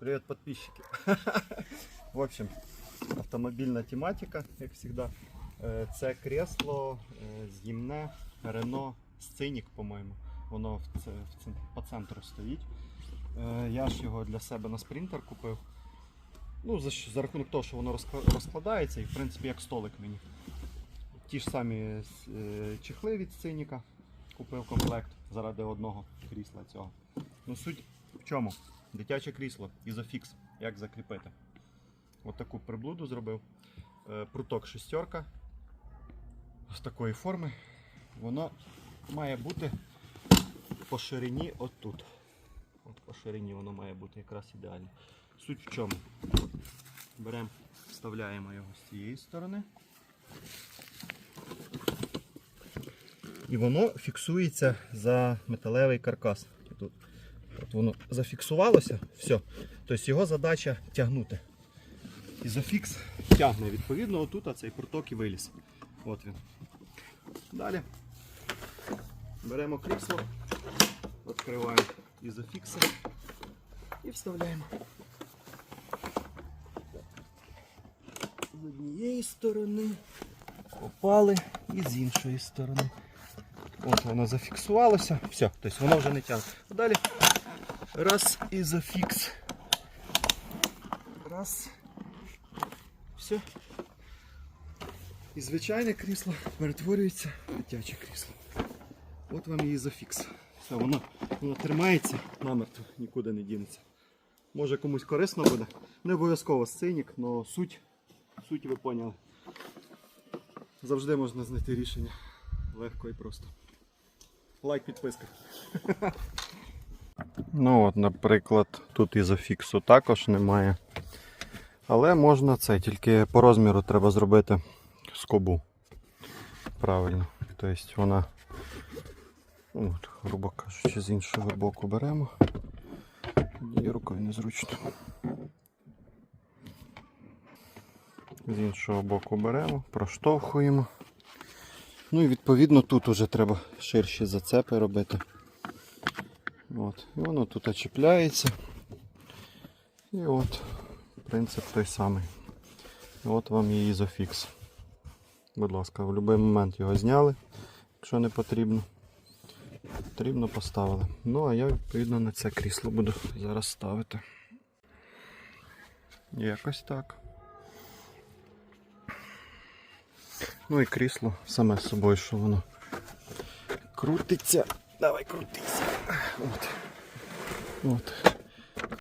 Привет, подписчики. В общем, автомобільна тематика, як завжди. Е, Це кресло е, з'їмне Renault Scenic, по-моєму. Воно в в по центру стоїть. Е, Я ж його для себе на спринтер купив. Ну, за, за рахунок того, що воно розкладається і в принципі як столик мені. Ті ж самі е, чехли від Синіка купив комплект заради одного крісла цього. Ну суть в чому? Дитяче крісло, ізофікс. Як закріпити? От таку приблуду зробив. Е, Пруток шестерка. З такої форми. Воно має бути по ширині отут. От по ширині воно має бути якраз ідеально. Суть в чому? Беремо, вставляємо його з цієї сторони. І воно фіксується за металевий каркас. Тут. От воно зафіксувалося, все. Тобто його задача тягнути. Ізофікс тягне, відповідно, отут цей пруток і виліз. От він. Далі беремо крісло, відкриваємо ізофікси і вставляємо. З однієї сторони попали і з іншої сторони. От воно зафіксувалося, все, тобто воно вже не тягне. Далі раз ізофікс. Раз. Все. І звичайне крісло перетворюється в дитяче крісло. От вам і ізофікс. Все, воно, воно тримається намертво, нікуди не дінеться. Може комусь корисно буде. Не обов'язково сценік, але суть, суть ви поняли. Завжди можна знайти рішення. Легко і просто. Лайк, підписка. Ну от, наприклад, тут ізофіксу також немає. Але можна це, тільки по розміру треба зробити скобу. Правильно. Тобто вона, ну, от, грубо кажучи, з іншого боку беремо. І рукою незручно. З іншого боку беремо, проштовхуємо. Ну і відповідно тут уже треба ширші зацепи робити. От. І воно тут чіпляється. І от принцип той самий. От вам і ізофікс. Будь ласка, в будь-який момент його зняли, якщо не потрібно. Потрібно поставили. Ну, а я відповідно на це крісло буду зараз ставити. Якось так. Ну і крісло саме з собою, що воно крутиться. Давай крутися. От. От.